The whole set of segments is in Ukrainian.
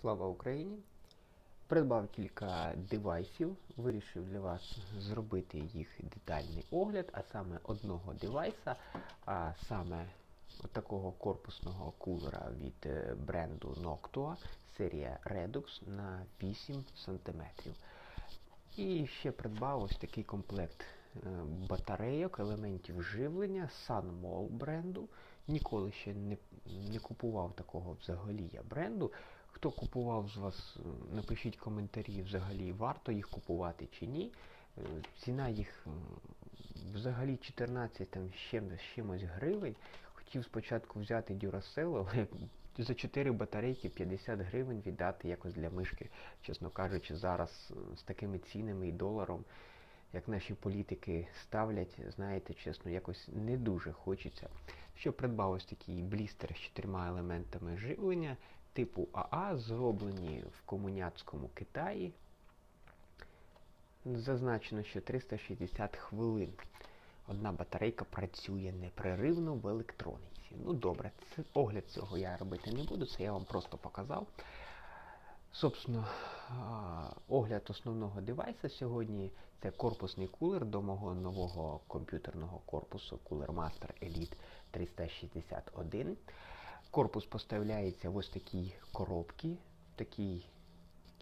Слава Україні! Придбав кілька девайсів, вирішив для вас зробити їх детальний огляд, а саме одного девайса, а саме такого корпусного кулера від е, бренду Noctua, серія Redux на 8 см. І ще придбав ось такий комплект е, батарейок, елементів живлення Sunmol бренду. Ніколи ще не, не купував такого взагалі я бренду. Хто купував з вас, е, напишіть коментарі, взагалі варто їх купувати чи ні. Е, Ціна їх взагалі 14 там, з чим- з чимось гривень. Хотів спочатку взяти Duracell, але за 4 батарейки 50 гривень віддати якось для мишки. Чесно кажучи, зараз е, з такими цінами і доларом, як наші політики ставлять, знаєте, чесно, якось не дуже хочеться. Що придбав ось такий блістер з чотирма елементами живлення типу АА, зроблені в комуняцькому Китаї. Зазначено, що 360 хвилин. Одна батарейка працює непреривно в електроніці. Ну добре, це, огляд цього я робити не буду, це я вам просто показав. Собственно, огляд основного девайса сьогодні це корпусний кулер до мого нового комп'ютерного корпусу Cooler Master Elite 361. Корпус поставляється в ось такій коробці, такій,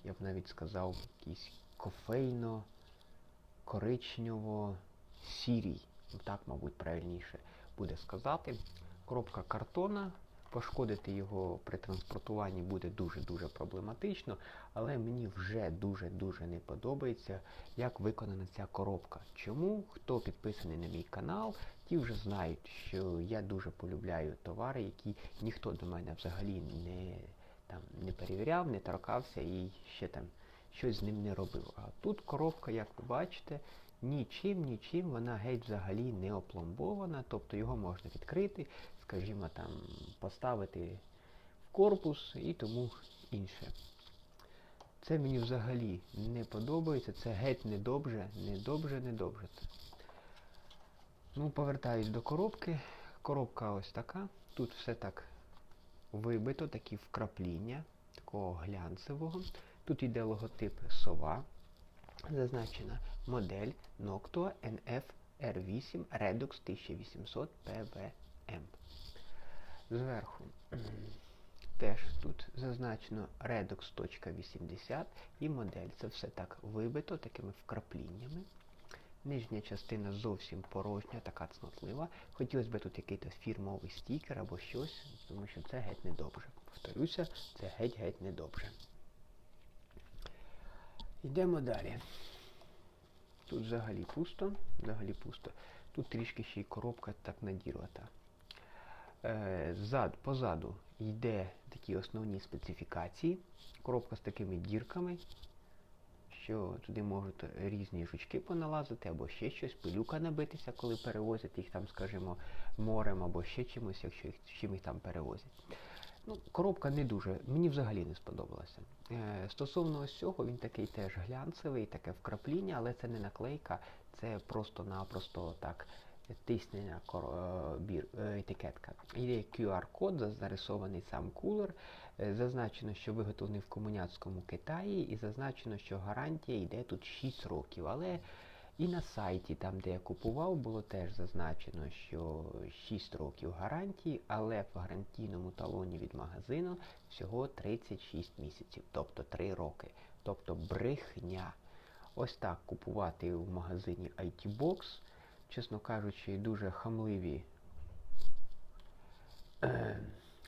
я б навіть сказав, якийсь кофейно-коричнево-сірій. Так, мабуть, правильніше буде сказати. Коробка картона. Пошкодити його при транспортуванні буде дуже-дуже проблематично, але мені вже дуже-дуже не подобається, як виконана ця коробка. Чому? Хто підписаний на мій канал, ті вже знають, що я дуже полюбляю товари, які ніхто до мене взагалі не, там, не перевіряв, не торкався і ще там щось з ним не робив. А тут коробка, як ви бачите, нічим, нічим вона геть взагалі не опломбована, тобто його можна відкрити, скажімо, там, поставити в корпус і тому інше. Це мені взагалі не подобається, це геть недобре, недобре, недобре. Ну, повертаюсь до коробки. Коробка ось така. Тут все так вибито, такі вкрапління, такого глянцевого. Тут йде логотип сова. Зазначена модель Noctua NF R8 Redux 1800 PVM. Зверху теж тут зазначено Redux.80 і модель. Це все так вибито такими вкрапліннями. Нижня частина зовсім порожня, така цнотлива. Хотілося б тут якийсь фірмовий стікер або щось, тому що це геть недобре. Повторюся, це геть-геть недобре. Йдемо далі. Тут взагалі пусто, взагалі пусто. Тут трішки ще й коробка так надірвата. Е, зад, позаду йде такі основні специфікації. Коробка з такими дірками, що туди можуть різні жучки поналазити, або ще щось, пилюка набитися, коли перевозять їх там, скажімо, морем або ще чимось, якщо їх чим їх там перевозять. Ну, коробка не дуже, мені взагалі не сподобалася. Е, стосовно ось цього, він такий теж глянцевий, таке вкрапління, але це не наклейка, це просто-напросто так тиснена кор- е, е, етикетка. Є QR-код, зарисований сам кулер. Е, Зазначено, що виготовлений в комуняцькому Китаї, і зазначено, що гарантія йде тут 6 років. Але і на сайті, там де я купував, було теж зазначено, що 6 років гарантії, але в гарантійному талоні від магазину всього 36 місяців, тобто 3 роки. Тобто брехня. Ось так купувати в магазині IT Box, чесно кажучи, дуже хамливі е,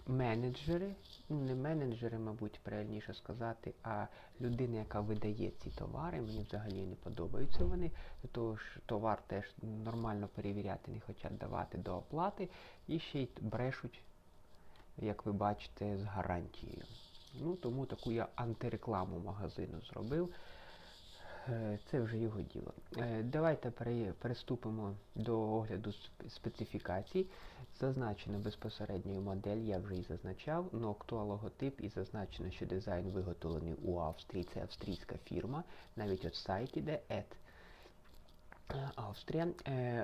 менеджери, ну не менеджери, мабуть, правильніше сказати, а людина, яка видає ці товари, мені взагалі не подобаються вони, тому що товар теж нормально перевіряти не хочуть давати до оплати і ще й брешуть, як ви бачите, з гарантією. Ну, тому таку я антирекламу магазину зробив. Е, Це вже його діло. Е, Давайте пере- переступимо до огляду специфікацій. Зазначено безпосередньо модель, я вже і зазначав. Noctua логотип і зазначено, що дизайн виготовлений у Австрії. Це австрійська фірма. Навіть от сайт іде ED. Австрія.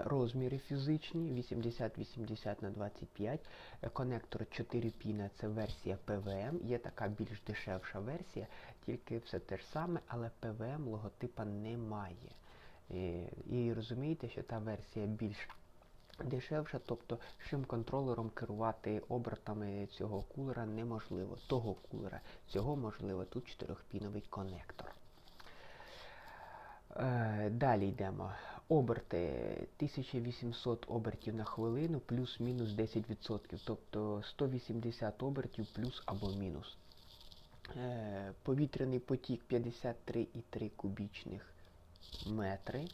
Розміри фізичні 80-80 на 25. Е, Конектор 4 піна це версія PVM. Є така більш дешевша версія, тільки все те ж саме, але PVM логотипа немає. Е, І розумієте, що та версія більш дешевша, тобто шим контролером керувати обертами цього кулера неможливо. Того кулера, цього можливо, тут 4-піновий конектор. Е, Далі йдемо. Оберти 1800 обертів на хвилину плюс-мінус 10%, тобто 180 обертів плюс або мінус. Е, Повітряний потік 53,3 кубічних метри.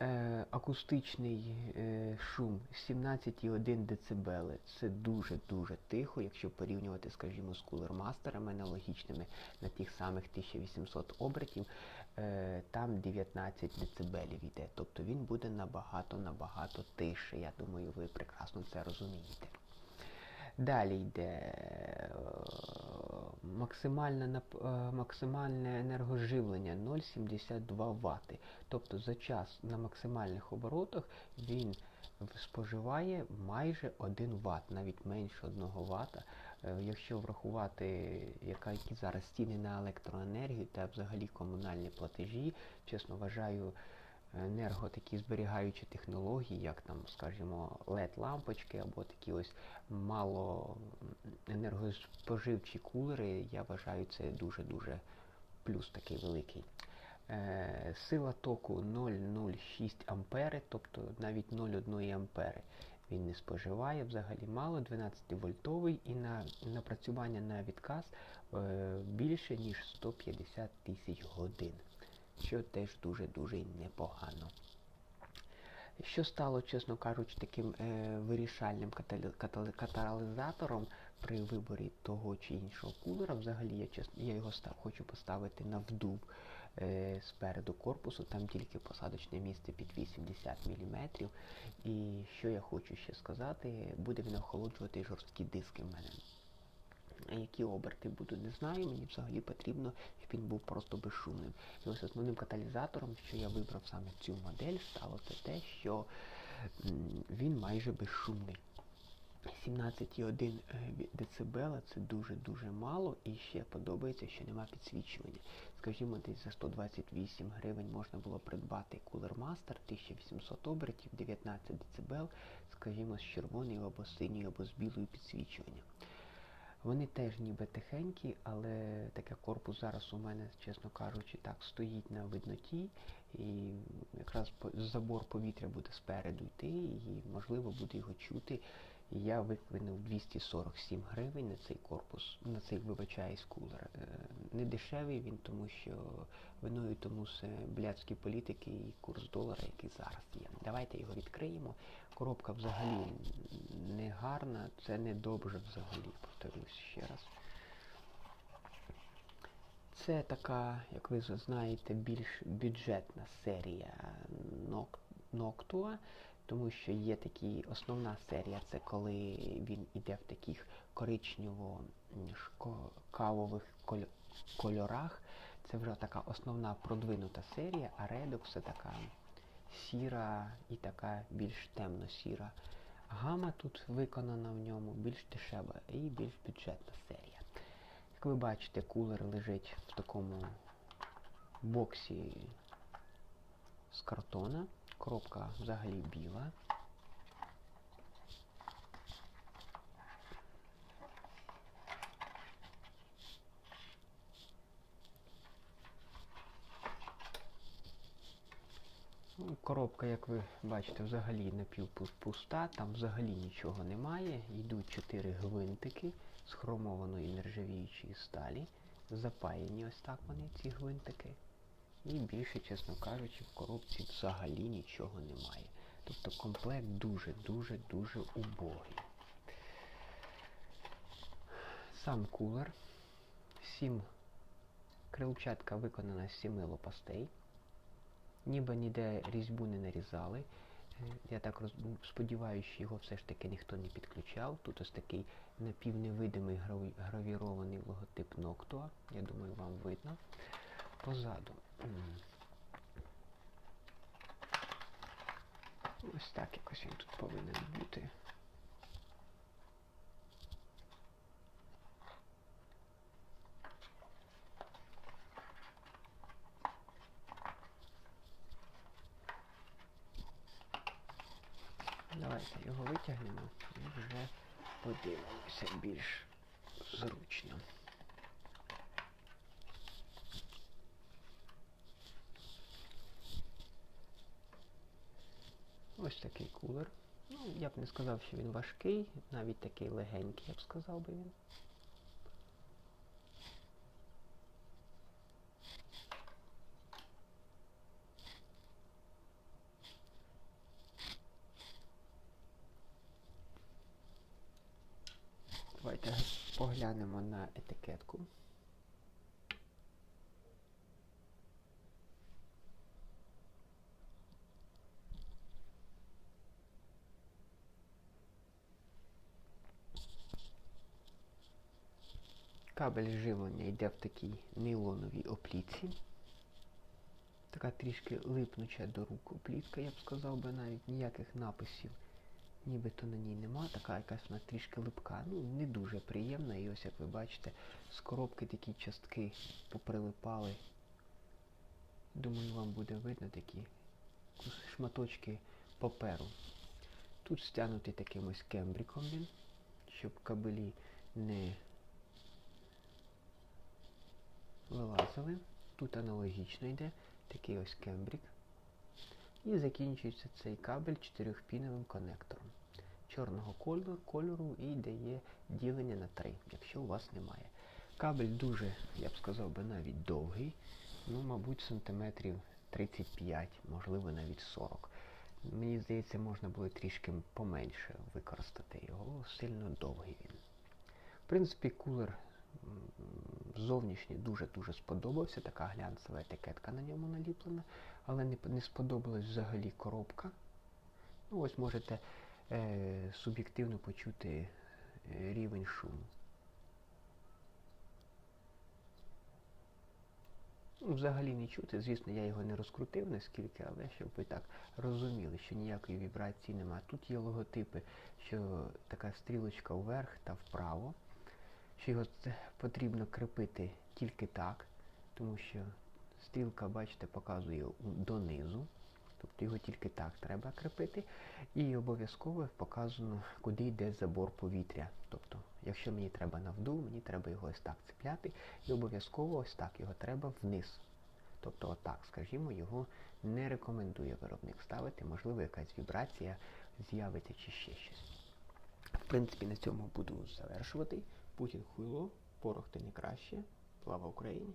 Е, Акустичний е, шум 17,1 дБ. Це дуже-дуже тихо, якщо порівнювати, скажімо, з кулермастерами аналогічними на тих самих 1800 обертів, е, там 19 дБ йде. Тобто він буде набагато-набагато тише. Я думаю, ви прекрасно це розумієте. Далі йде е, максимальне, е, максимальне енергоживлення 0,72 Вт. Тобто за час на максимальних оборотах він споживає майже 1 Вт, навіть менше 1 Вт. Якщо врахувати, яка, які зараз ціни на електроенергію та взагалі комунальні платежі, чесно вважаю, енерго такі зберігаючі технології, як там, скажімо, LED-лампочки або такі ось мало енергоспоживчі кулери, я вважаю, це дуже-дуже плюс такий великий. Е, Сила току 0,06 ампери, тобто навіть 0,1 ампери він не споживає взагалі мало, 12-вольтовий і на напрацювання на відказ е, більше, ніж 150 тисяч годин, що теж дуже-дуже непогано. Що стало, чесно кажучи, таким е, вирішальним каталізатором при виборі того чи іншого кулера, взагалі я, чесно, я його став, хочу поставити на вдув е, спереду корпусу, там тільки посадочне місце під 80 мм. І що я хочу ще сказати, буде він охолоджувати жорсткі диски в мене. Які оберти будуть, не знаю. Мені взагалі потрібно, щоб він був просто безшумним. І ось основним каталізатором, що я вибрав саме цю модель, стало це те, що він майже безшумний. 17,1 дБ це дуже-дуже мало і ще подобається, що нема підсвічування. Скажімо, десь за 128 гривень можна було придбати Cooler Master 1800 обертів, 19 дБ, скажімо, з червоною або синьою, або з білою підсвічуванням. Вони теж ніби тихенькі, але таке корпус зараз у мене, чесно кажучи, так стоїть на видноті, і якраз забор повітря буде спереду йти, і можливо буде його чути. Я виклинув 247 гривень на цей корпус, на цей, вибачаюсь, кулер. Е, Не дешевий він, тому що виною тому все блядські політики і курс долара, який зараз є. Давайте його відкриємо. Коробка взагалі не гарна, це не добре взагалі, повторюсь ще раз. Це така, як ви знаєте, більш бюджетна серія Noctua, тому що є такі основна серія, це коли він іде в таких коричнево-кавових кольорах. Це вже така основна продвинута серія, а Redux це така сіра і така більш темно-сіра. Гама тут виконана в ньому більш дешева і більш бюджетна серія. Як ви бачите, кулер лежить в такому боксі з картона. Коробка взагалі біла. Ну, Коробка, як ви бачите, взагалі напівпуста, там взагалі нічого немає. Йдуть чотири гвинтики з хромованої нержавіючої сталі. Запаяні ось так вони, ці гвинтики. І більше, чесно кажучи, в коробці взагалі нічого немає. Тобто комплект дуже-дуже-дуже убогий. Сам кулер. Сім крилчатка виконана з сіми лопастей. Ніби ніде різьбу не нарізали. Е, Я так роз... сподіваюся, що його все ж таки ніхто не підключав. Тут ось такий напівневидимий граві- гравірований логотип Noctua. Я думаю, вам видно. Позаду. Ось так якось він тут повинен бути. Давайте його витягнемо і вже подивимося більш зручно. Ось такий кулер. Ну, я б не сказав, що він важкий, навіть такий легенький, я б сказав би він. Давайте поглянемо на етикетку. Кабель живлення йде в такій нейлоновій оплітці. Така трішки липнуча до рук оплітка, я б сказав би навіть ніяких написів нібито на ній нема, така якась вона трішки липка. Ну, не дуже приємна. І ось як ви бачите, з коробки такі частки поприлипали. Думаю, вам буде видно такі шматочки паперу. Тут стягнутий таким ось кембриком він, щоб кабелі не вилазили. Тут аналогічно йде такий ось кембрик. І закінчується цей кабель чотирьохпіновим конектором чорного кольору, кольору і дає ділення на 3, якщо у вас немає. Кабель дуже, я б сказав би, навіть довгий, ну, мабуть, сантиметрів 35, можливо, навіть 40. Мені здається, можна було трішки поменше використати його, сильно довгий він. В принципі, кулер зовнішній дуже-дуже сподобався, така глянцева етикетка на ньому наліплена, але не, не сподобалась взагалі коробка. Ну, Ось можете е, суб'єктивно почути е, рівень шуму. Ну, Взагалі не чути, звісно, я його не розкрутив наскільки, але щоб ви так розуміли, що ніякої вібрації немає. Тут є логотипи, що така стрілочка вверх та вправо, що його потрібно крепити тільки так, тому що стрілка, бачите, показує донизу. Тобто його тільки так треба крепити. І обов'язково показано, куди йде забор повітря. Тобто, якщо мені треба навдув, мені треба його ось так цепляти. І обов'язково ось так його треба вниз. Тобто, отак, скажімо, його не рекомендує виробник ставити, можливо, якась вібрація з'явиться чи ще щось. В принципі, на цьому буду завершувати. Путін хуйло, порох ти не краще. Слава Україні!